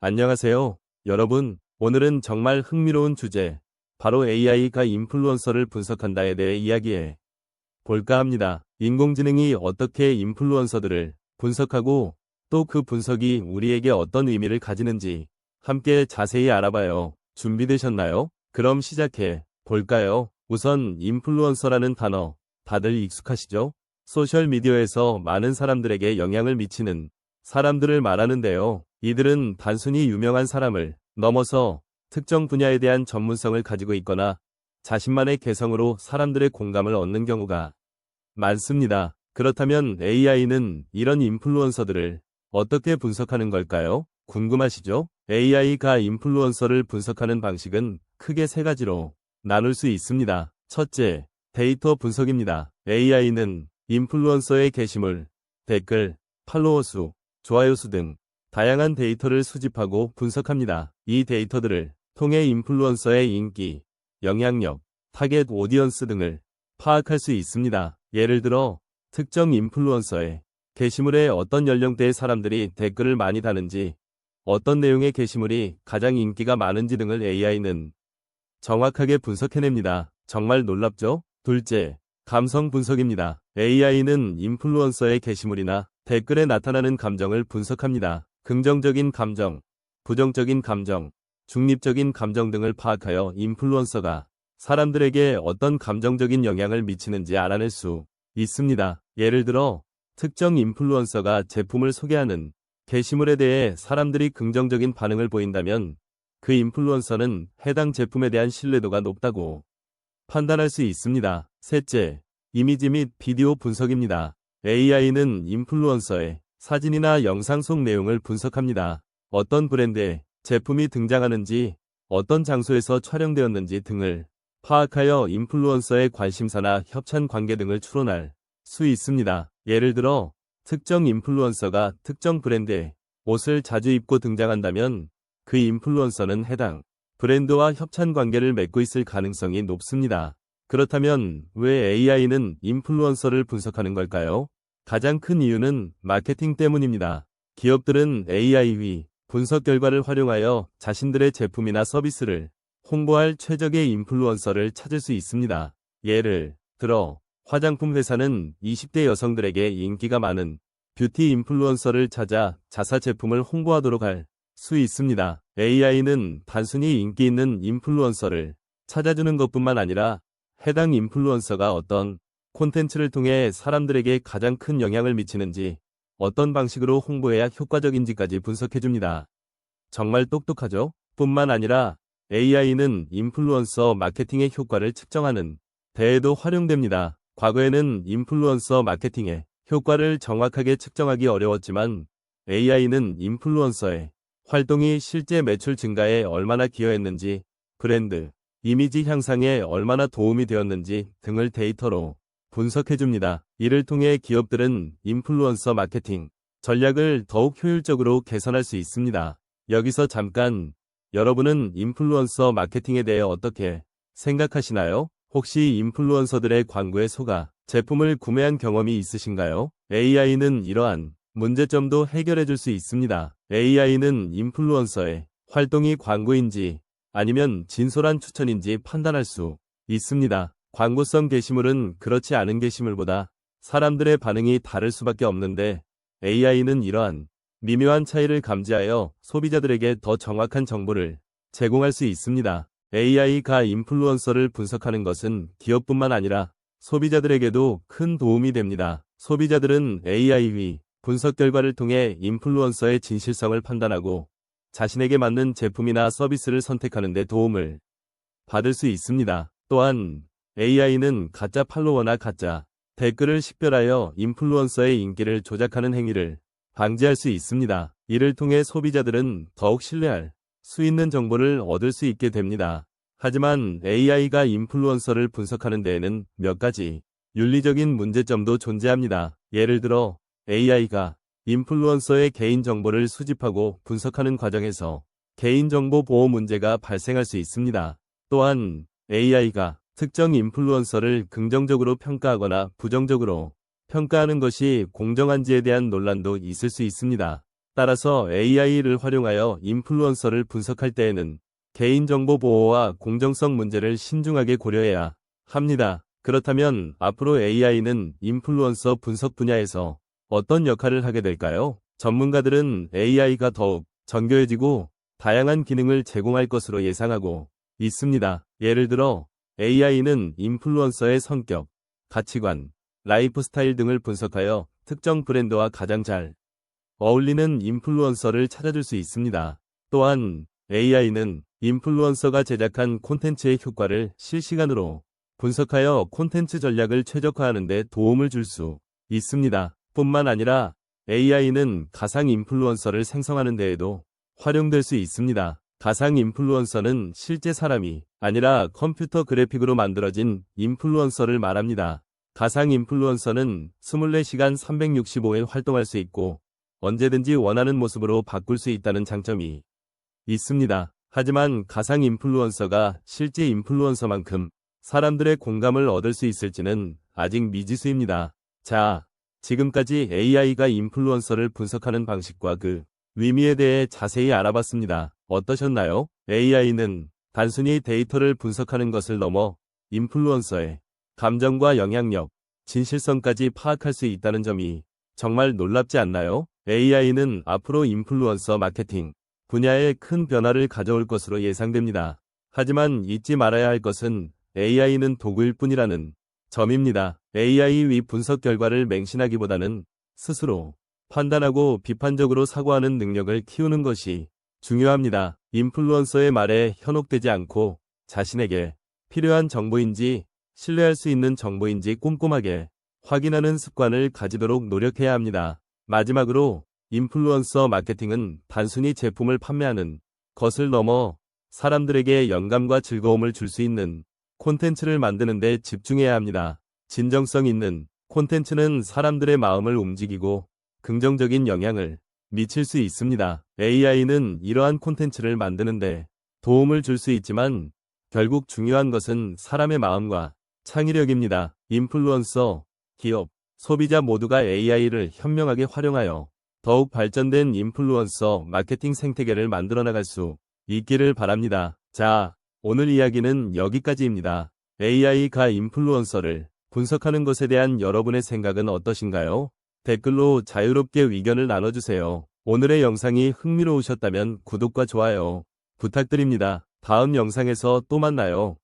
안녕하세요. 여러분, 오늘은 정말 흥미로운 주제, 바로 AI가 인플루언서를 분석한다에 대해 이야기해 볼까 합니다. 인공지능이 어떻게 인플루언서들을 분석하고 또 그 분석이 우리에게 어떤 의미를 가지는지 함께 자세히 알아봐요. 준비되셨나요? 그럼 시작해 볼까요? 우선 인플루언서라는 단어 다들 익숙하시죠? 소셜미디어에서 많은 사람들에게 영향을 미치는 사람들을 말하는데요. 이들은 단순히 유명한 사람을 넘어서 특정 분야에 대한 전문성을 가지고 있거나 자신만의 개성으로 사람들의 공감을 얻는 경우가 많습니다. 그렇다면 AI는 이런 인플루언서들을 어떻게 분석하는 걸까요? 궁금하시죠? AI가 인플루언서를 분석하는 방식은 크게 세 가지로 나눌 수 있습니다. 첫째, 데이터 분석입니다. AI는 인플루언서의 게시물, 댓글, 팔로워 수, 좋아요 수 등 다양한 데이터를 수집하고 분석합니다. 이 데이터들을 통해 인플루언서의 인기, 영향력, 타겟 오디언스 등을 파악할 수 있습니다. 예를 들어 특정 인플루언서의 게시물에 어떤 연령대의 사람들이 댓글을 많이 다는지, 어떤 내용의 게시물이 가장 인기가 많은지 등을 AI는 정확하게 분석해냅니다. 정말 놀랍죠? 둘째, 감성 분석입니다. AI는 인플루언서의 게시물이나 댓글에 나타나는 감정을 분석합니다. 긍정적인 감정, 부정적인 감정, 중립적인 감정 등을 파악하여 인플루언서가 사람들에게 어떤 감정적인 영향을 미치는지 알아낼 수 있습니다. 예를 들어 특정 인플루언서가 제품을 소개하는 게시물에 대해 사람들이 긍정적인 반응을 보인다면 그 인플루언서는 해당 제품에 대한 신뢰도가 높다고 판단할 수 있습니다. 셋째, 이미지 및 비디오 분석입니다. AI는 인플루언서의 사진이나 영상 속 내용을 분석합니다. 어떤 브랜드의 제품이 등장하는지, 어떤 장소에서 촬영되었는지 등을 파악하여 인플루언서의 관심사나 협찬 관계 등을 추론할 수 있습니다. 예를 들어 특정 인플루언서가 특정 브랜드의 옷을 자주 입고 등장한다면 그 인플루언서는 해당 브랜드와 협찬 관계를 맺고 있을 가능성이 높습니다. 그렇다면 왜 AI는 인플루언서를 분석하는 걸까요? 가장 큰 이유는 마케팅 때문입니다. 기업들은 AI 위 분석 결과를 활용하여 자신들의 제품이나 서비스를 홍보할 최적의 인플루언서를 찾을 수 있습니다. 예를 들어 화장품 회사는 20대 여성들에게 인기가 많은 뷰티 인플루언서를 찾아 자사 제품을 홍보하도록 할 수 있습니다. AI는 단순히 인기 있는 인플루언서를 찾아주는 것뿐만 아니라 해당 인플루언서가 어떤 콘텐츠를 통해 사람들에게 가장 큰 영향을 미치는지 어떤 방식으로 홍보해야 효과적인지까지 분석해줍니다. 정말 똑똑하죠? 뿐만 아니라 AI는 인플루언서 마케팅의 효과를 측정하는 데에도 활용됩니다. 과거에는 인플루언서 마케팅의 효과를 정확하게 측정하기 어려웠지만 AI는 인플루언서의 활동이 실제 매출 증가에 얼마나 기여했는지, 브랜드, 이미지 향상에 얼마나 도움이 되었는지 등을 데이터로 분석해줍니다. 이를 통해 기업들은 인플루언서 마케팅 전략을 더욱 효율적으로 개선할 수 있습니다. 여기서 잠깐 여러분은 인플루언서 마케팅에 대해 어떻게 생각하시나요? 혹시 인플루언서들의 광고에 속아 제품을 구매한 경험이 있으신가요? AI는 이러한 문제점도 해결해 줄 수 있습니다. AI는 인플루언서의 활동이 광고인지 아니면 진솔한 추천인지 판단할 수 있습니다. 광고성 게시물은 그렇지 않은 게시물보다 사람들의 반응이 다를 수밖에 없는데 AI는 이러한 미묘한 차이를 감지하여 소비자들에게 더 정확한 정보를 제공할 수 있습니다. AI가 인플루언서를 분석하는 것은 기업뿐만 아니라 소비자들에게도 큰 도움이 됩니다. 소비자들은 AI 위 분석 결과를 통해 인플루언서의 진실성을 판단하고 자신에게 맞는 제품이나 서비스를 선택하는 데 도움을 받을 수 있습니다. 또한 AI는 가짜 팔로워나 가짜 댓글을 식별하여 인플루언서의 인기를 조작하는 행위를 방지할 수 있습니다. 이를 통해 소비자들은 더욱 신뢰할 수 있는 정보를 얻을 수 있게 됩니다. 하지만 AI가 인플루언서를 분석하는 데에는 몇 가지 윤리적인 문제점도 존재합니다. 예를 들어 AI가 인플루언서의 개인정보를 수집하고 분석하는 과정에서 개인정보 보호 문제가 발생할 수 있습니다. 또한 AI가 특정 인플루언서를 긍정적으로 평가하거나 부정적으로 평가하는 것이 공정한지에 대한 논란도 있을 수 있습니다. 따라서 AI를 활용하여 인플루언서를 분석할 때에는 개인정보 보호와 공정성 문제를 신중하게 고려해야 합니다. 그렇다면 앞으로 AI는 인플루언서 분석 분야에서 어떤 역할을 하게 될까요? 전문가들은 AI가 더욱 정교해지고 다양한 기능을 제공할 것으로 예상하고 있습니다. 예를 들어 AI는 인플루언서의 성격, 가치관, 라이프 스타일 등을 분석하여 특정 브랜드와 가장 잘 어울리는 인플루언서를 찾아줄 수 있습니다. 또한 AI는 인플루언서가 제작한 콘텐츠의 효과를 실시간으로 분석하여 콘텐츠 전략을 최적화하는 데 도움을 줄 수 있습니다. 뿐만 아니라 AI는 가상 인플루언서를 생성하는 데에도 활용될 수 있습니다. 가상 인플루언서는 실제 사람이 아니라 컴퓨터 그래픽으로 만들어진 인플루언서를 말합니다. 가상 인플루언서는 24시간 365일 활동할 수 있고 언제든지 원하는 모습으로 바꿀 수 있다는 장점이 있습니다. 하지만 가상 인플루언서가 실제 인플루언서만큼 사람들의 공감을 얻을 수 있을지는 아직 미지수입니다. 자, 지금까지 AI가 인플루언서를 분석하는 방식과 그 의미에 대해 자세히 알아봤습니다. 어떠셨나요? AI는 단순히 데이터를 분석하는 것을 넘어 인플루언서의 감정과 영향력, 진실성까지 파악할 수 있다는 점이 정말 놀랍지 않나요? AI는 앞으로 인플루언서 마케팅 분야에 큰 변화를 가져올 것으로 예상됩니다. 하지만 잊지 말아야 할 것은 AI는 도구일 뿐이라는 점입니다. AI의 분석 결과를 맹신하기보다는 스스로 판단하고 비판적으로 사고하는 능력을 키우는 것이 중요합니다. 인플루언서의 말에 현혹되지 않고 자신에게 필요한 정보인지 신뢰할 수 있는 정보인지 꼼꼼하게 확인하는 습관을 가지도록 노력해야 합니다. 마지막으로 인플루언서 마케팅은 단순히 제품을 판매하는 것을 넘어 사람들에게 영감과 즐거움을 줄 수 있는 콘텐츠를 만드는 데 집중해야 합니다. 진정성 있는 콘텐츠는 사람들의 마음을 움직이고 긍정적인 영향을 미칠 수 있습니다. AI는 이러한 콘텐츠를 만드는데 도움을 줄 수 있지만 결국 중요한 것은 사람의 마음과 창의력입니다. 인플루언서, 기업, 소비자 모두가 AI를 현명하게 활용하여 더욱 발전된 인플루언서 마케팅 생태계를 만들어 나갈 수 있기를 바랍니다. 자, 오늘 이야기는 여기까지입니다. AI가 인플루언서를 분석하는 것에 대한 여러분의 생각은 어떠신가요? 댓글로 자유롭게 의견을 나눠주세요. 오늘의 영상이 흥미로우셨다면 구독과 좋아요 부탁드립니다. 다음 영상에서 또 만나요.